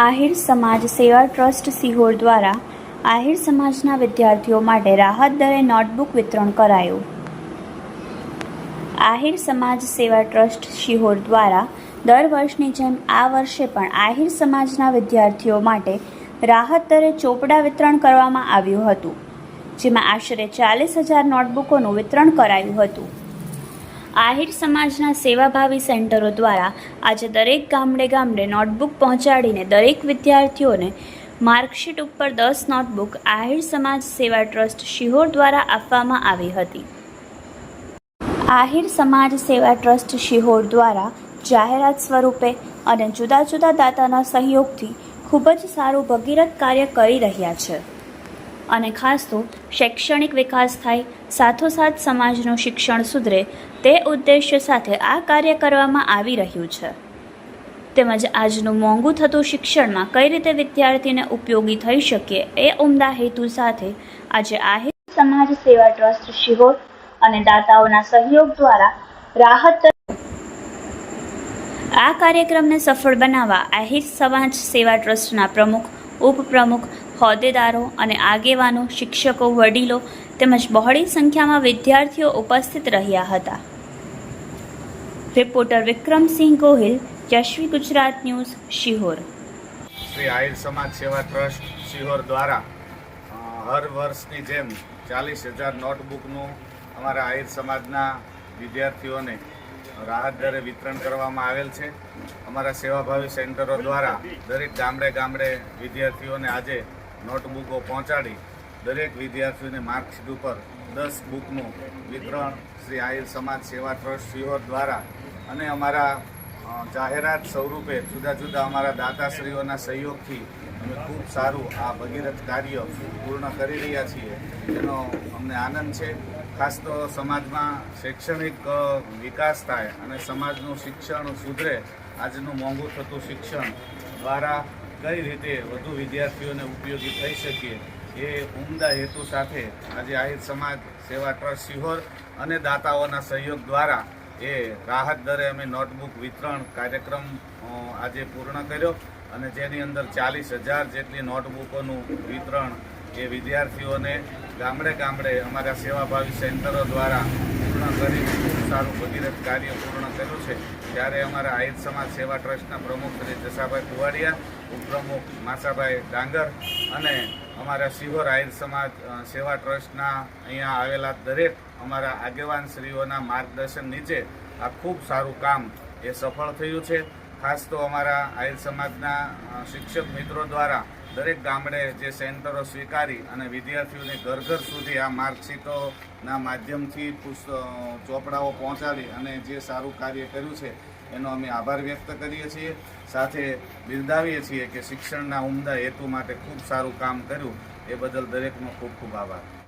આહિર સમાજ સેવા ટ્રસ્ટ સિહોર દ્વારા આહિર સમાજના વિદ્યાર્થીઓ માટે રાહત દરે નોટબુક વિતરણ કરાયું. આહિર સમાજ સેવા ટ્રસ્ટ શિહોર દ્વારા દર વર્ષની જેમ આ વર્ષે પણ આહિર સમાજના વિદ્યાર્થીઓ માટે રાહત દરે ચોપડા વિતરણ કરવામાં આવ્યું હતું, જેમાં આશરે ચાલીસ હજાર નોટબુકોનું વિતરણ કરાયું હતું. આહિર સમાજના સેવાભાવી સેન્ટરો દ્વારા આજે દરેક ગામડે ગામડે નોટબુક પહોંચાડીને દરેક વિદ્યાર્થીઓને માર્કશીટ ઉપર દસ નોટબુક આહિર સમાજ સેવા ટ્રસ્ટ શિહોર દ્વારા આપવામાં આવી હતી. આહિર સમાજ સેવા ટ્રસ્ટ શિહોર દ્વારા જાહેરાત સ્વરૂપે અને જુદા જુદા દાતાના સહયોગથી ખૂબ જ સારું ભગીરથ કાર્ય કરી રહ્યા છે. અને ખાસ તો શૈક્ષણિક વિકાસ થાય, સાથોસાથ સમાજનું શિક્ષણ સુધરે, તે ઉદ્દેશ્ય સાથે આ કાર્ય કરવામાં આવી રહ્યું છે. તેમજ આજનું મોંઘું થતું શિક્ષણમાં કઈ રીતે વિદ્યાર્થીને ઉપયોગી થઈ શકે એ ઉમદા હેતુ સાથે આજે આહિર સમાજ સેવા ટ્રસ્ટ શિહોર અને દાતાઓના સહયોગ દ્વારા રાહત આ કાર્યક્રમને સફળ બનાવવા આહિર સમાજ સેવા ટ્રસ્ટના પ્રમુખ, ઉપપ્રમુખ હોદ્દેદારો અને આગેવાનો, શિક્ષકો, વડીલો તેમજ બહોળી સંખ્યામાં વિદ્યાર્થીઓ ઉપસ્થિત રહ્યા હતા. Reporter Vikramsinh Gohil Yashvi Gujarat news, Sihor. Shri Ahir Samaj Seva trust Sihor દ્વારા હર વર્ષની જેમ ચાલીસ હજાર નોટબુકનું અમારા આહિર સમાજના વિદ્યાર્થીઓને રાહત દરે વિતરણ કરવામાં આવેલ છે. અમારા સેવાભાવી સેન્ટરો દ્વારા દરેક ગામડે ગામડે વિદ્યાર્થીઓને આજે નોટબુકો પહોંચાડી દરેક વિદ્યાર્થીઓને માર્કશીટ ઉપર દસ બુકનું વિતરણ શ્રી આહિર સમાજ સેવા ટ્રસ્ટ સિહોર દ્વારા અને અમારા જાહેરાત સ્વરૂપે જુદા જુદા અમારા દાતાશ્રીઓના સહયોગથી અમે ખૂબ સારું આ ભગીરથ કાર્ય પૂર્ણ કરી રહ્યા છીએ. એનો અમને આનંદ છે. ખાસ તો સમાજમાં શૈક્ષણિક વિકાસ થાય અને સમાજનું શિક્ષણ સુધરે. આજનું મોંઘું થતું શિક્ષણ દ્વારા કઈ રીતે વધુ વિદ્યાર્થીઓને ઉપયોગી થઈ શકીએ એ ઉમદા હેતુ સાથે આજે આહિર સમાજ સેવા ટ્રસ્ટ સિહોર અને દાતાઓના સહયોગ દ્વારા એ રાહત દરે અમે નોટબુક વિતરણ કાર્યક્રમ આજે પૂર્ણ કર્યો અને જેની અંદર ચાલીસ હજાર જેટલી નોટબુકોનું વિતરણ એ વિદ્યાર્થીઓને ગામડે ગામડે અમારા સેવાભાવી સેન્ટરો દ્વારા પૂર્ણ કરી સારું ભગીરથ કાર્ય પૂર્ણ કર્યું છે. ત્યારે અમારા આહિર સમાજ સેવા ટ્રસ્ટના પ્રમુખ શ્રી જસાભાઈ કુવાડિયા, ઉપપ્રમુખ માસાભાઈ ડાંગર અને અમારા શિહોર આહિર સમાજ સેવા ટ્રસ્ટના અહીંયા આવેલા દરેક અમારા આગેવાન શ્રીઓના માર્ગદર્શન નીચે આ ખૂબ સારું કામ એ સફળ થયું છે. ખાસ તો અમારા આહિર સમાજના શિક્ષક મિત્રો દ્વારા દરેક ગામડે જે સેન્ટરો સ્વીકારી અને વિદ્યાર્થીઓને ઘર ઘર સુધી આ માર્કશીટોના માધ્યમથી ચોપડાઓ પહોંચાડી અને જે સારું કાર્ય કર્યું છે, એનો અમે આભાર વ્યક્ત કરીએ છીએ. સાથે બિરદાવીએ છીએ કે શિક્ષણના ઉમદા હેતુ માટે ખૂબ સારું કામ કર્યું. એ બદલ દરેકનો ખૂબ ખૂબ આભાર.